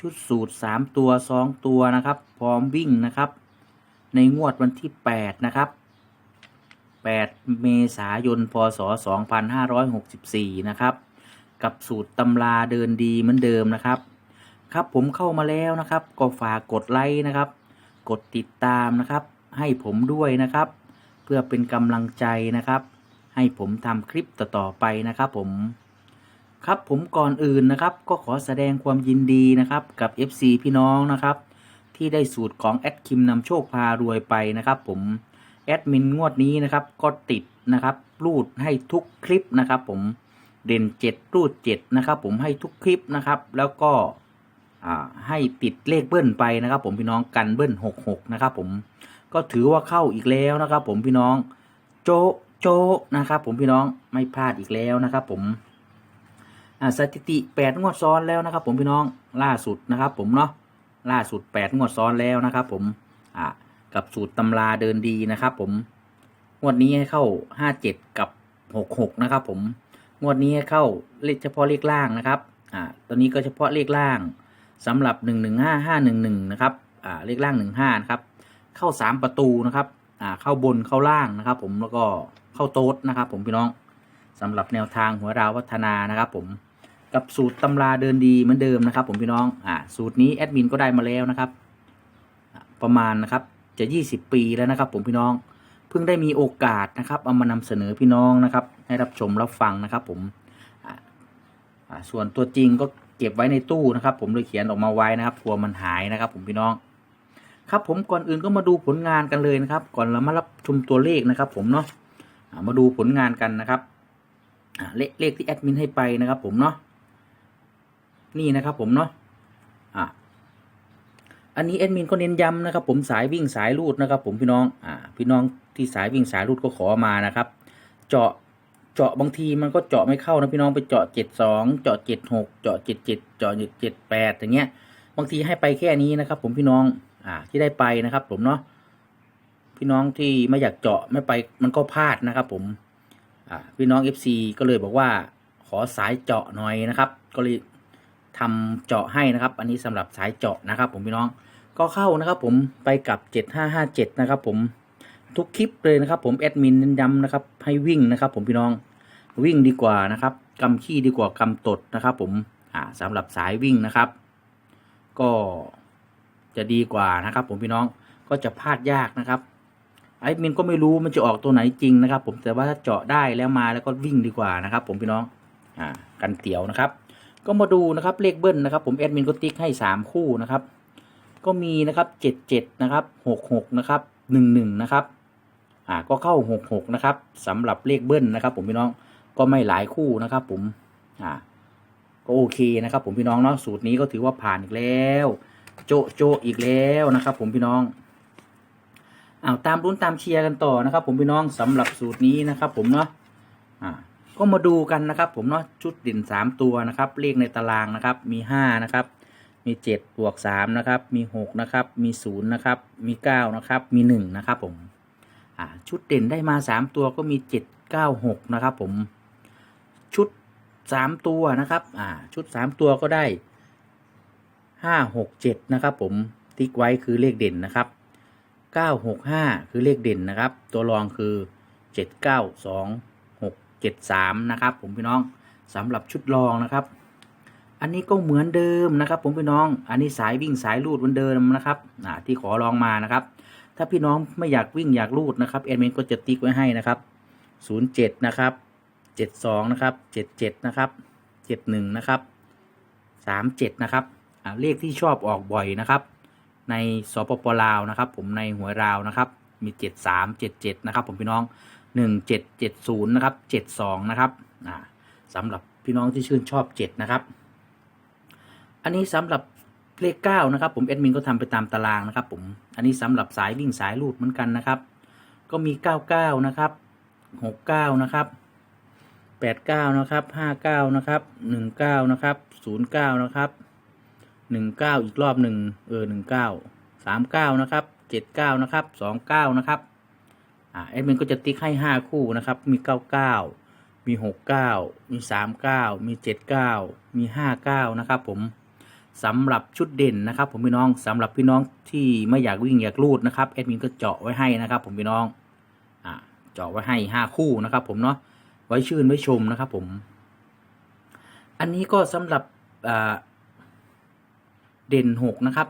ชุดสูตร 3 ตัว 2 ตัวนะครับ พร้อมวิ่งนะครับ ในงวดวันที่ 8 นะครับ 8 เมษายน พศ 2564 นะครับ กับสูตรตำราเดินดีเหมือนเดิมนะครับ ครับผมเข้ามาแล้วนะครับ ก็ฝากกดไลค์นะครับ กดติดตามนะครับ ให้ผมด้วยนะครับ เพื่อเป็นกำลังใจนะครับ ให้ผมทำคลิปต่อๆไปนะครับผม ครับผมก่อนอื่นนะครับ ก็ขอแสดงความยินดีนะครับกับ FC พี่น้องนะครับ ที่ได้สูตรของแอดคิมนำโชคพารวยไปนะครับ ผมแอดมินงวดนี้นะครับ ก็ติดนะครับรูดให้ทุกคลิปนะครับ ผมเด่น7รูด7นะครับ ผมให้ทุกคลิปนะครับ แล้วก็ให้ติดเลขเบิ้ลไปนะครับ ผมพี่น้องกันเบิ้ล66นะครับ ผมก็ถือว่าเข้าอีกแล้วนะครับ ผมพี่น้อง โจโจนะครับ ผมพี่น้องไม่พลาดอีกแล้วนะครับ ผม สถิติแปดงวดซ้อนแล้วนะครับ ผมพี่น้องล่าสุดนะครับ ผมเนาะล่าสุดแปดงวดซ้อนแล้วนะครับ ผมอ่ากับสูตรตำราเดินดีนะครับ ผมงวดนี้ให้เข้าห้าเจ็ดกับหกหกนะครับ ผมงวดนี้ให้เข้าเลขเฉพาะเลขล่างนะครับอ่าตอนนี้ก็เฉพาะเลขล่างสำหรับหนึ่งหนึ่งห้าห้าหนึ่งหนึ่งนะครับอ่าเลขล่างหนึ่งห้านะครับ เข้าสามประตูนะครับอ่าเข้าบนเข้าล่างนะครับ ผมแล้วก็เข้าโต๊ดนะครับ ผมพี่น้องสำหรับแนวทางหัวราววัฒนานะครับ ผม กับสูตรตำราเดินดีเหมือนเดิมนะครับ ผมพี่น้องอ่าสูตรนี้แอดมินก็ได้มาแล้วนะครับ ประมาณนะครับจะ 20 ปีแล้วนะครับ ผมพี่น้องเพิ่งได้มีโอกาสนะครับเอามานำเสนอพี่น้องนะครับ ให้รับชมรับฟังนะครับ ผมอ่าอ่าส่วนตัวจริงก็เก็บไว้ในตู้นะครับ ผมเลยเขียนออกมาไว้นะครับกลัวมันหายนะครับ ผมพี่น้อง ครับผมก่อนอื่นก็มาดูผลงานกันเลยนะครับ ก่อนเรามารับชมตัวเลขนะครับ ผมเนาะมาดูผลงานกันนะครับเลขเลขที่แอดมินให้ไปนะครับ ผมเนาะ นี่นะครับผมเนาะอะอันนี้แอดมินก็เน้นย้ำนะครับ ผมสายวิ่งสายรูดนะครับ ผมพี่น้องอ่าพี่น้องที่สายวิ่งสายรูดก็ขอมานะครับ เจาะเจาะบางทีมันก็เจาะไม่เข้านะพี่น้องไปเจาะเจ็ดสองเจาะเจ็ดหกเจาะเจ็ดเจ็ดเจาะเจ็ดแปดอย่างเงี้ย บางทีให้ไปแค่นี้นะครับ ผมพี่น้องอ่าที่ได้ไปนะครับ ผมเนาะพี่น้องที่ไม่อยากเจาะไม่ไปมันก็พลาดนะครับ ผมอ่าพี่น้อง FC ก็เลยบอกว่าขอสายเจาะหน่อยนะครับ ก็เลย ทำเจาะให้นะครับ อันนี้สำหรับสายเจาะนะครับ ผมพี่น้องก็เข้านะครับ ผมไปกับ 7557 นะครับ ผมทุกคลิปเลยนะครับ ผมแอดมินเน้นย้ำนะครับ ให้วิ่งนะครับ ผมพี่น้องวิ่งดีกว่านะครับกำขี้ดีกว่ากำตดนะครับ ผมอ่าสำหรับสายวิ่งนะครับ ก็จะดีกว่านะครับ ผมพี่น้องก็จะพลาดยากนะครับแอดมินก็ไม่รู้มันจะออกตัวไหนจริงนะครับ ผมแต่ว่าถ้าเจาะได้แล้วมาแล้วก็วิ่งดีกว่านะครับ ผมพี่น้องอ่ากันเตี๋ยวนะครับ ก็มาดูนะครับเลขเบิ้ลนะครับ ผมแอดมินก็ติ๊กให้สามคู่นะครับ ก็มีนะครับเจ็ดเจ็ดนะครับหกหกนะครับหนึ่งหนึ่งนะครับ อ่าก็เข้าหกหกนะครับสำหรับเลขเบิ้ลนะครับ ผมพี่น้องก็ไม่หลายคู่นะครับ ผมอ่าก็โอเคนะครับ ผมพี่น้องเนาะสูตรนี้ก็ถือว่าผ่านอีกแล้ว โจโจอีกแล้วนะครับ ผมพี่น้องอ้าวตามรุ้นตามเชียร์กันต่อนะครับ ผมพี่น้องสำหรับสูตรนี้นะครับ ผมเนาะอ่า ก็มาดูกันนะครับ ผมเนาะชุดเด่นสามตัวนะครับเลขในตารางนะครับมีห้านะครับ มีเจ็ดบวกสามนะครับมีหกนะครับมีศูนย์นะครับมีเก้านะครับมีหนึ่งนะครับผมชุดเด่นได้มาสามตัวก็มีเจ็ดเก้าหกนะครับผมชุดสามตัวนะครับชุดสามตัวก็ได้ห้าหกเจ็ดนะครับผมติ๊กไว้คือเลขเด่นนะครับเก้าหกห้าคือเลขเด่นนะครับ ตัวรองคือเจ็ดเก้าสอง หกเจ็ดสามนะครับ ผมพี่น้องสำหรับชุดรองนะครับ อันนี้ก็เหมือนเดิมนะครับ ผมพี่น้อง อันนี้สายวิ่งสายลูดเหมือนเดิมนะครับอ่าที่ขอลองมานะครับ ถ้าพี่น้องไม่อยากวิ่งอยากลูดนะครับแอดมินก็จะติ๊กไว้ให้นะครับศูนย์เจ็ดนะครับเจ็ดสองนะครับเจ็ดเจ็ดนะครับเจ็ดหนึ่งนะครับสามเจ็ดนะครับอ่าเลขที่ชอบออกบ่อยนะครับในสปปลาวนะครับ ผมในหัวยราวนะครับ มีเจ็ดสามเจ็ดเจ็ดนะครับ ผมพี่น้อง หนึ่งเจ็ดเจ็ดศูนย์นะครับเจ็ดสองนะครับสำหรับพี่น้องที่ชื่นชอบเจ็ดนะครับ อันนี้สำหรับเลขเก้านะครับ ผมแอดมินก็ทำไปตามตารางนะครับ ผม อันนี้สำหรับสายวิ่งสายลูดเหมือนกันนะครับ ก็มีเก้าเก้านะครับหกเก้านะครับแปดเก้านะครับห้าเก้านะครับหนึ่งเก้านะครับศูนย์เก้านะครับหนึ่งเก้าอีกรอบหนึ่งเออหนึ่งเก้าสามเก้านะครับเจ็ดเก้านะครับสองเก้านะครับ อ่าแอดมินก็จะติ๊กให้ห้าคู่นะครับ มีเก้าเก้ามีหกเก้ามีสามเก้ามีเจ็ดเก้ามีห้าเก้านะครับผมสำหรับชุดเด่นนะครับ ผมพี่น้องสำหรับพี่น้องที่ไม่อยากวิ่งอยากลูดนะครับแอดมินก็เจาะไว้ให้นะครับ ผมพี่น้องอ่าเจาะไว้ให้ห้าคู่นะครับ ผมเนาะไว้ชื่นไว้ชมนะครับ ผม อันนี้ก็สำหรับอ่าเด่นหกนะครับ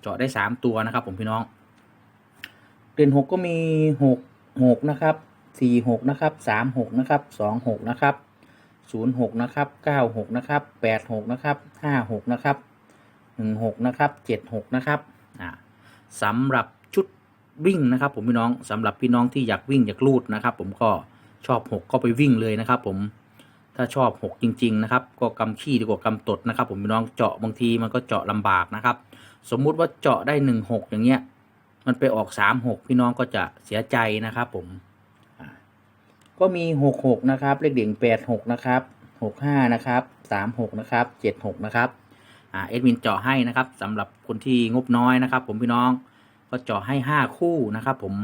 เจาะได้สามตัวนะครับ ผมพี่น้อง เด่นหกก็มีหก หกนะครับสี่หกนะครับสามหกนะครับสองหกนะครับศูนย์หกนะครับเก้าหกนะครับแปดหกนะครับห้าหกนะครับหนึ่งหกนะครับเจ็ดหกนะครับอ่าสำหรับชุดวิ่งนะครับ ผมพี่น้องสำหรับพี่น้องที่อยากวิ่งอยากลูดนะครับ ผมก็ชอบหกก็ไปวิ่งเลยนะครับ ผมถ้าชอบหกจริง ๆ นะครับ ก็กำขี้ดีกว่ากำตดนะครับ ผมพี่น้องเจาะบางทีมันก็เจาะลำบากนะครับ สมมุติว่าเจาะได้หนึ่งหกอย่างเงี้ย มันไปออกสามหกพี่น้องก็จะเสียใจนะครับ ผมก็มีหกหกนะครับ เลขเด่งแปดหกนะครับหกห้านะครับสามหกนะครับเจ็ดหกนะครับอ่าเอ็ดมินเจาะให้นะครับสำหรับคนที่งบน้อยนะครับ ผมพี่น้องก็เจาะให้ห้าคู่นะครับ ผม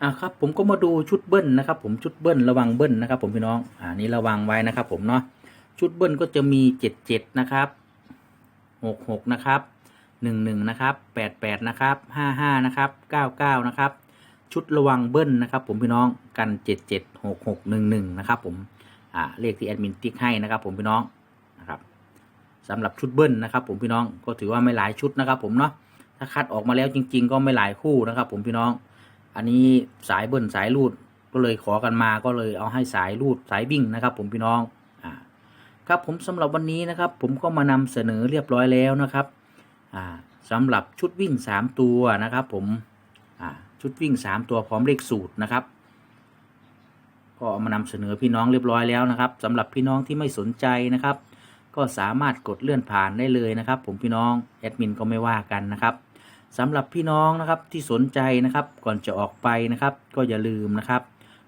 อ่าครับ ผมก็มาดูชุดเบิ้ลนะครับ ผมชุดเบิ้ลระวังเบิ้ลนะครับ ผมพี่น้องอ่านี่ระวังไว้นะครับ ผมเนาะชุดเบิ้ลก็จะมีเจ็ดเจ็ดนะครับหกหกนะครับ หนึ่งหนึ่งนะครับแปดแปดนะครับห้าห้านะครับเก้าเก้านะครับ ชุดระวังเบิ้ลนะครับ ผมพี่น้องกันเจ็ดเจ็ดหกหกหนึ่งหนึ่งนะครับผมอ่าเลขที่แอดมินติ๊กให้นะครับ ผมพี่น้องนะครับสำหรับชุดเบิ้ลนะครับ ผมพี่น้องก็ถือว่าไม่หลายชุดนะครับผมเนาะถ้าคัดออกมาแล้วจริง ๆ ก็ไม่หลายคู่นะครับ ผมพี่น้อง อันนี้สายเบิ้ลสายรูดก็เลยขอกันมาก็เลยเอาให้สายรูดสายวิ่งนะครับ ผมพี่น้องอ่าครับผมสำหรับวันนี้นะครับ ผมก็มานำเสนอเรียบร้อยแล้วนะครับ สำหรับชุดวิ่ง 3 ตัวนะครับ ผมชุดวิ่ง 3 ตัวพร้อมเลขสูตรนะครับ ก็เอามานำเสนอพี่น้องเรียบร้อยแล้วนะครับสำหรับพี่น้องที่ไม่สนใจนะครับ ก็สามารถกดเลื่อนผ่านได้เลยนะครับ ผมพี่น้องแอดมินก็ไม่ว่ากันนะครับสำหรับพี่น้องนะครับที่สนใจนะครับ ก่อนจะออกไปนะครับ ก็อย่าลืมนะครับ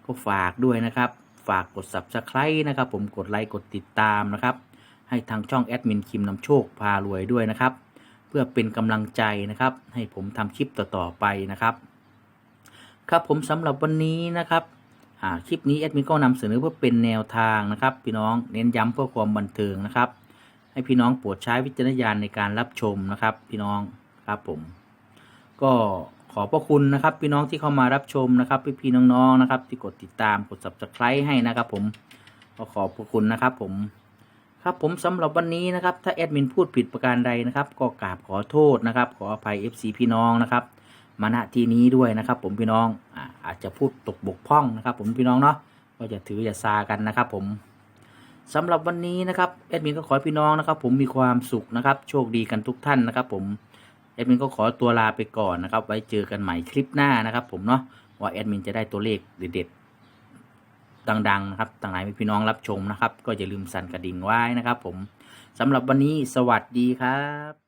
ก็ฝากด้วยนะครับ ฝากกด subscribe นะครับ ผมกดไลค์กดติดตามนะครับ ให้ทางช่องแอดมินคิมนำโชคพารวยด้วยนะครับ เพื่อเป็นกำลังใจนะครับ ให้ผมทำคลิปต่อๆไปนะครับ ครับผมสำหรับวันนี้นะครับคลิปนี้แอดมินก็นำเสนอเพื่อเป็นแนวทางนะครับ พี่น้องเน้นย้ำเพื่อความบันเทิงนะครับ ให้พี่น้องโปรดใช้วิจารณญาณในการรับชมนะครับ พี่น้องครับผม ก็ขอพระคุณนะครับ พี่น้องที่เข้ามารับชมนะครับพี่พี่น้องๆนะครับ ที่กดติดตามกด subscribe ให้นะครับ ผมก็ขอบพระคุณนะครับ ผม ครับผมสำหรับวันนี้นะครับ ถ้าแอดมินพูดผิดประการใดนะครับ ก็กราบขอโทษนะครับ ขออภัย FC พี่น้องนะครับ มาณที่นี้ด้วยนะครับ ผมพี่น้องอาอาจจะพูดตกบกพร่องนะครับ ผมพี่น้องเนาะก็จะถืออย่าซากันนะครับ ผมสำหรับวันนี้นะครับแอดมินก็ขอพี่น้องนะครับ ผมมีความสุขนะครับ โชคดีกันทุกท่านนะครับ ผมแอดมินก็ขอตัวลาไปก่อนนะครับ ไว้เจอกันใหม่คลิปหน้านะครับ ผมเนาะว่าแอดมินจะได้ตัวเลขเด็ด ดังๆนะครับต่างไหนมีพี่น้องรับชมนะครับ ก็อย่าลืมสั่นกระดิ่งไว้นะครับ ผมสำหรับวันนี้สวัสดีครับ